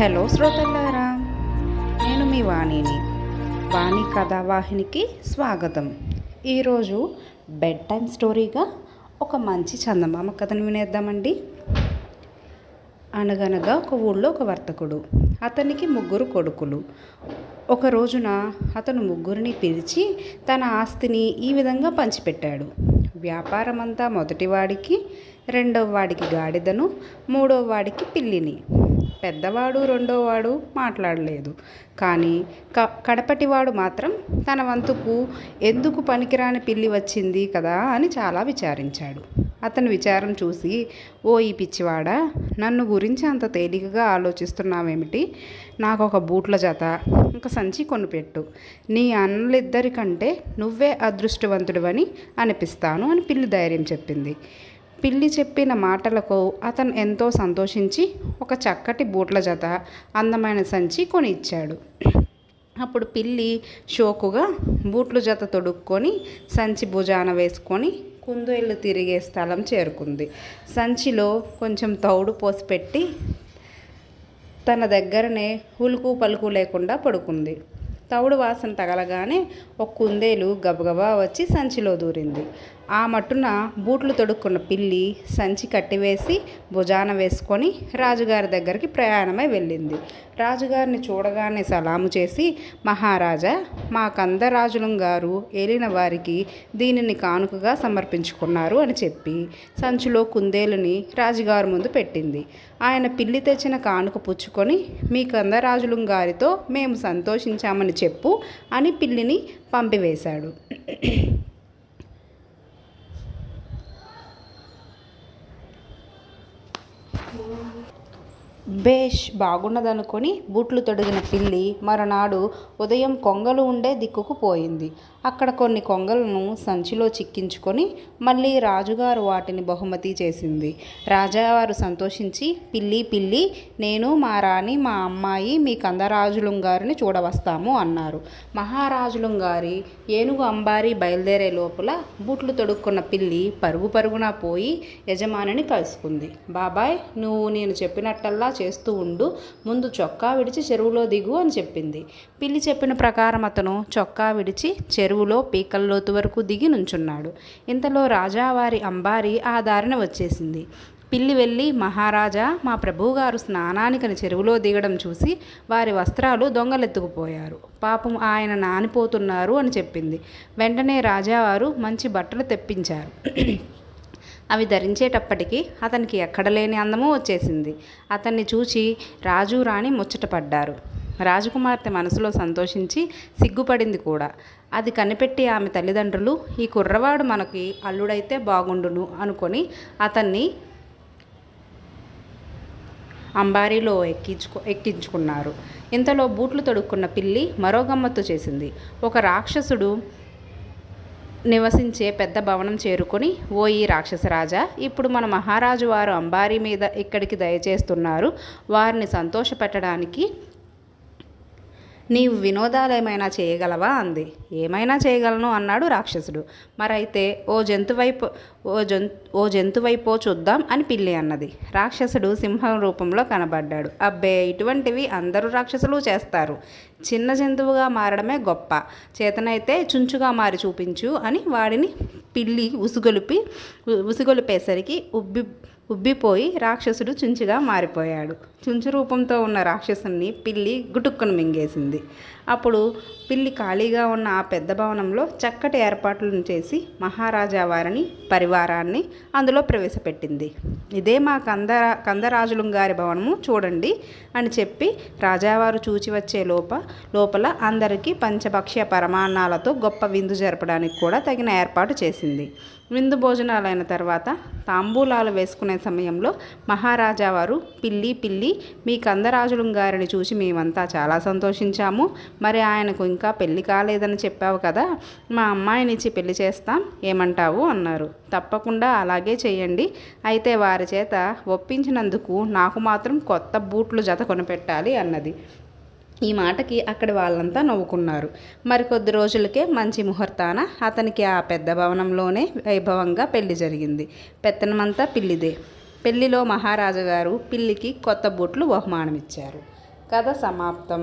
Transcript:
Hello శ్రోతల్లారా నేను మీ వాణిని వాణి కథావాహినికి స్వాగతం. ఈరోజు బెడ్ టైం స్టోరీగా ఒక మంచి చందమామ కథను వినేద్దామండి. అనగనగా ఒక ఊళ్ళో ఒక వర్తకుడు అతనికి ముగ్గురు కొడుకులు. ఒక రోజున అతను ముగ్గురిని పిలిచి తన ఆస్తిని ఈ విధంగా పంచిపెట్టాడు. వ్యాపారమంతా మొదటివాడికి రెండవ వాడికి గాడిదను మూడవ వాడికి పిల్లిని. పెద్దవాడు రెండోవాడు మాట్లాడలేదు. కానీ క కడపటివాడు మాత్రం తన వంతుకు ఎందుకు పనికిరాని పిల్లి వచ్చింది కదా అని చాలా విచారించాడు. అతని విచారం చూసి ఓ ఈ పిచ్చివాడా నన్ను గురించి అంత తేలికగా ఆలోచిస్తున్నావేమిటి? నాకు ఒక బూట్ల జత ఒక సంచి కొనిపెట్టు. నీ అన్నలిద్దరికంటే నువ్వే అదృష్టవంతుడివని అనిపిస్తాను అని పిల్లి ధైర్యం చెప్పింది. పిల్లి చెప్పిన మాటలకు అతను ఎంతో సంతోషించి ఒక చక్కటి బూట్ల జత అందమైన సంచి కొని ఇచ్చాడు అప్పుడు పిల్లి షోకుగా బూట్లు జత తొడుక్కొని సంచి భుజాన వేసుకొని కుందేళ్ళు తిరిగే స్థలం చేరుకుంది. సంచిలో కొంచెం తౌడు పోసి పెట్టి తన దగ్గరనే ఉలుకు పలుకు లేకుండా పడుకుంది. తవుడు వాసన తగలగానే ఒక కుందేలు గబగబా వచ్చి సంచిలో దూరింది. ఆ మట్టున బూట్లు తొడుక్కున్న పిల్లి సంచి కట్టివేసి భుజాన వేసుకొని రాజుగారి దగ్గరికి ప్రయాణమై వెళ్ళింది. రాజుగారిని చూడగానే సలాము చేసి మహారాజా మా కందరాజులం గారు ఏలిన వారికి దీనిని కానుకగా సమర్పించుకున్నారు అని చెప్పి సంచిలో కుందేలుని రాజుగారి ముందు పెట్టింది. ఆయన పిల్లి తెచ్చిన కానుక పుచ్చుకొని మీ కందరాజులం గారితో మేము సంతోషించామని చెప్పు అని పిల్లిని పంపివేశాడు. బేష్ బాగున్నదనుకొని బూట్లు తొడిగిన పిల్లి మరునాడు ఉదయం కొంగలు ఉండే దిక్కుకు పోయింది. అక్కడ కొన్ని కొంగలను సంచిలో చిక్కించుకొని మళ్ళీ రాజుగారు వాటిని బహుమతి చేసింది. రాజావారు సంతోషించి పిల్లి పిల్లి నేను మా రాణి మా అమ్మాయి మీ కందరాజులం గారిని చూడవస్తాము అన్నారు. మహారాజులం గారి ఏనుగు అంబారి బయలుదేరే లోపల బూట్లు తొడుక్కున్న పిల్లి పరుగు పరుగున పోయి యజమానిని కలుసుకుంది. బాబాయ్ నువ్వు నేను చెప్పినట్టల్లా చేస్తూ ఉండు. ముందు చొక్కా విడిచి చెరువులో దిగు అని చెప్పింది. పిల్లి చెప్పిన ప్రకారం అతను చొక్కా విడిచి చెరువులో పీకల్లోతు వరకు దిగి నుంచున్నాడు. ఇంతలో రాజావారి అంబారి ఆ దారిన వచ్చేసింది. పిల్లి వెళ్ళి మహారాజా మా ప్రభువుగారు స్నానానికని చెరువులో దిగడం చూసి వారి వస్త్రాలు దొంగలెత్తుకుపోయారు. పాపం ఆయన నానిపోతున్నారు అని చెప్పింది. వెంటనే రాజావారు మంచి బట్టలు తెప్పించారు. అవి ధరించేటప్పటికీ అతనికి ఎక్కడ లేని అందము వచ్చేసింది. అతన్ని చూచి రాజు రాణి ముచ్చటపడ్డారు రాజకుమార్తె మనసులో సంతోషించి సిగ్గుపడింది కూడా. అది కనిపెట్టి ఆమె తల్లిదండ్రులు ఈ కుర్రవాడు మనకి అల్లుడైతే బాగుండును అనుకొని అతన్ని అంబారీలో ఎక్కించుకు ఎక్కించుకున్నారు. ఇంతలో బూట్లు తొడుక్కున్న పిల్లి మరో గమ్మత్తు చేసింది. ఒక రాక్షసుడు నివసించే పెద్ద భవనం చేరుకొని ఓ ఈ రాక్షసరాజా ఇప్పుడు మన మహారాజు వారు అంబారీ మీద ఇక్కడికి దయచేస్తున్నారు. వారిని సంతోషపెట్టడానికి నీవు వినోదాలు ఏమైనా చేయగలవా? అంది. ఏమైనా చేయగలను అన్నాడు రాక్షసుడు. మరైతే ఓ జంతువైపు ఓ జం ఓ జంతువైపో చూద్దాం అని పిల్లి అన్నది. రాక్షసుడు సింహం రూపంలో కనబడ్డాడు. అబ్బే ఇటువంటివి అందరూ రాక్షసులు చేస్తారు. చిన్న జంతువుగా మారడమే గొప్ప. చేతనైతే చుంచుగా మారి చూపించు అని వాడిని పిల్లి ఉసుగొలిపి ఉసుగొలిపేసరికి ఉబ్బి ఉబ్బిపోయి రాక్షసుడు చుంచుగా మారిపోయాడు. చుంచు రూపంతో ఉన్న రాక్షసుని పిల్లి గుటుక్కును మింగేసింది. అప్పుడు పిల్లి ఖాళీగా ఉన్న ఆ పెద్ద భవనంలో చక్కటి ఏర్పాట్లను చేసి మహారాజా వారిని పరివారాన్ని అందులో ప్రవేశపెట్టింది. ఇదే మా కంద కందరాజులం గారి భవనము చూడండి అని చెప్పి రాజావారు చూచి వచ్చే లోప లోపల అందరికీ పంచభక్ష్య పరమాన్నాలతో గొప్ప విందు జరపడానికి కూడా తగిన ఏర్పాటు చేసింది. విందు భోజనాలైన తర్వాత తాంబూలాలు వేసుకునే సమయంలో మహారాజా వారు పిల్లి పిల్లి మీ కందరాజులం గారిని చూసి మేమంతా చాలా సంతోషించాము. మరి ఆయనకు ఇంకా పెళ్ళి కాలేదని చెప్పావు కదా మా అమ్మాయినిచ్చి పెళ్ళి చేస్తాం. ఏమంటావు? అన్నారు. తప్పకుండా అలాగే చేయండి అయితే వారి చేత ఒప్పించినందుకు నాకు మాత్రం కొత్త బూట్లు జత కొనిపెట్టాలి అన్నది. ఈ మాటకి అక్కడి వాళ్ళంతా నవ్వుకున్నారు. మరికొద్ది రోజులకే మంచి ముహూర్తాన అతనికి ఆ పెద్ద భవనంలోనే వైభవంగా పెళ్ళి జరిగింది. పెత్తనమంతా పిల్లిదే. పెళ్ళిలో మహారాజు గారు పిల్లికి కొత్త బూట్లు బహుమానం ఇచ్చారు కథ సమాప్తం.